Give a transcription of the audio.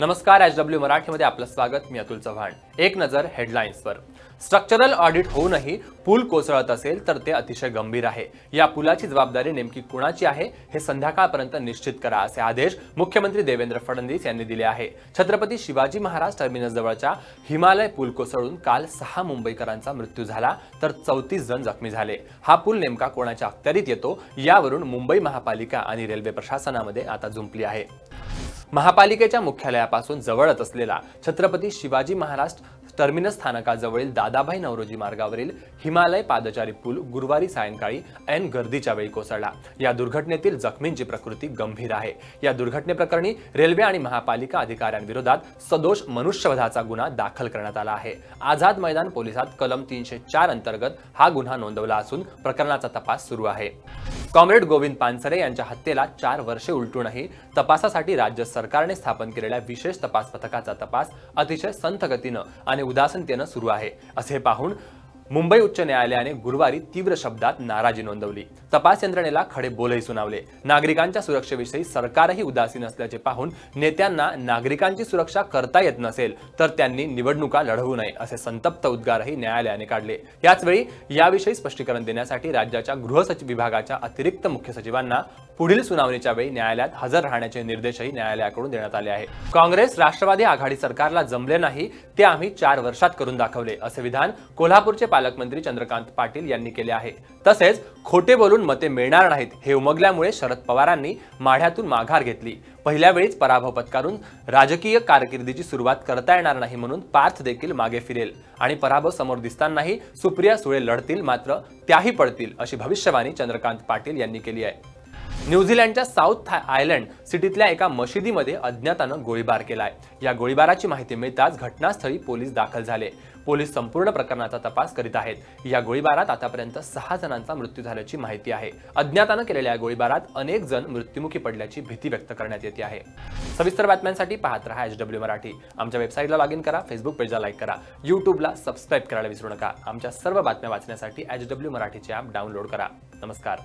नमस्कार H W मराठीमध्ये आपलं स्वागत. मी अतुल चव्हाण. एक नजर हेडलाईन्सवर स्ट्रक्चरल ऑडिट होऊनही पूल कोसळत असेल तर ते अतिशय गंभीर आहे. या पुलाची जबाबदारी नेमकी कुणाची आहे हे संध्याकाळपर्यंत निश्चित करा असे आदेश मुख्यमंत्री देवेंद्र फडणवीस यांनी दिले आहे. छत्रपती शिवाजी महाराज टर्मिनस जवळच्या हिमालय पूल कोसळून काल सहा मुंबईकरांचा मृत्यू झाला तर चौतीस जण जखमी झाले. हा पूल नेमका कोणाच्या अखत्यारीत येतो यावरून मुंबई महापालिका आणि रेल्वे प्रशासनामध्ये आता जुंपली आहे. महापालिकेच्या मुख्यालयापासून जवळच असलेला छत्रपती शिवाजी महाराज टर्मिनस स्थानकाजवळील दादाभाई नवरोजी मार्गावरील हिमालय पादचारी पूल गुरुवारी सायंकाळी ऐन गर्दीच्या वेळी कोसळला. या दुर्घटनेतील जखमींची प्रकृती गंभीर आहे. या दुर्घटनेप्रकरणी रेल्वे आणि महापालिका अधिकाऱ्यांविरोधात सदोष मनुष्यवधाचा गुन्हा दाखल करण्यात आला आहे. आझाद मैदान पोलिसात कलम तीनशे चार अंतर्गत हा गुन्हा नोंदवला असून प्रकरणाचा तपास सुरू आहे. कॉम्रेड गोविंद पानसरे यांच्या हत्येला चार वर्षे उलटूनही तपासासाठी राज्य सरकारने स्थापन केलेल्या विशेष तपास पथकाचा तपास अतिशय संथ गतीनं आणि उदासीनतेनं सुरू आहे. असे पाहून मुंबई उच्च न्यायालयाने गुरुवारी तीव्र शब्दात नाराजी नोंदवली. तपास यंत्रणेला खडे बोलही सुनावले. नागरिकांच्या सुरक्षेविषयी सरकारही उदासीन असल्याचे पाहून नेत्यांना नागरिकांची सुरक्षा करता येत नसेल तर त्यांनी निवडणुका लढवू नये असे संतप्त उद्गारही न्यायालयाने काढले. याचवेळी याविषयी स्पष्टीकरण देण्यासाठी राज्याच्या गृहसचिव विभागाच्या अतिरिक्त मुख्य सचिवांना पुढील सुनावणीच्या वेळी न्यायालयात हजर राहण्याचे निर्देशही न्यायालयाकडून देण्यात आले आहे. काँग्रेस राष्ट्रवादी आघाडी सरकारला जमले नाही ते आम्ही चार वर्षात करून दाखवले असे विधान कोल्हापूरचे पालकमंत्री चंद्रकांत पाटील यांनी केले आहे. तसेच खोटे बोलून मते मिळणार नाहीत हे उमगल्यामुळे शरद पवारांनी माढ्यातून माघार घेतली. पहिल्या वेळीच पराभव पत्कारून राजकीय कारकिर्दीची सुरुवात करता येणार नाही म्हणून पार्थ देखील मागे फिरेल. आणि पराभव समोर दिसतानाही सुप्रिया सुळे लढतील मात्र त्याही पडतील अशी भविष्यवाणी चंद्रकांत पाटील यांनी केली आहे. न्यूझीलंडच्या साऊथ आयलंड सिटीतल्या एका मशिदीमध्ये अज्ञातानं गोळीबार केलाय. या गोळीबाराची माहिती मिळताच घटनास्थळी पोलीस दाखल झाले. पोलीस संपूर्ण प्रकरणाचा तपास करीत आहेत. या गोळीबारात आतापर्यंत सहा जणांचा मृत्यू झाल्याची माहिती आहे. अज्ञातानं केलेल्या या गोळीबारात अनेक जण मृत्युमुखी पडल्याची भीती व्यक्त करण्यात येते आहे. सविस्तर बातम्यांसाठी पाहत रहा एच डब्ल्यू मराठी. आमच्या वेबसाईटला लॉग इन करा फेसबुक पेजला लाईक करा यूट्यूबला सबस्क्राईब करायला विसरू नका. आमच्या सर्व बातम्या वाचण्यासाठी एच डब्ल्यू मराठीचे ॲप डाउनलोड करा. नमस्कार.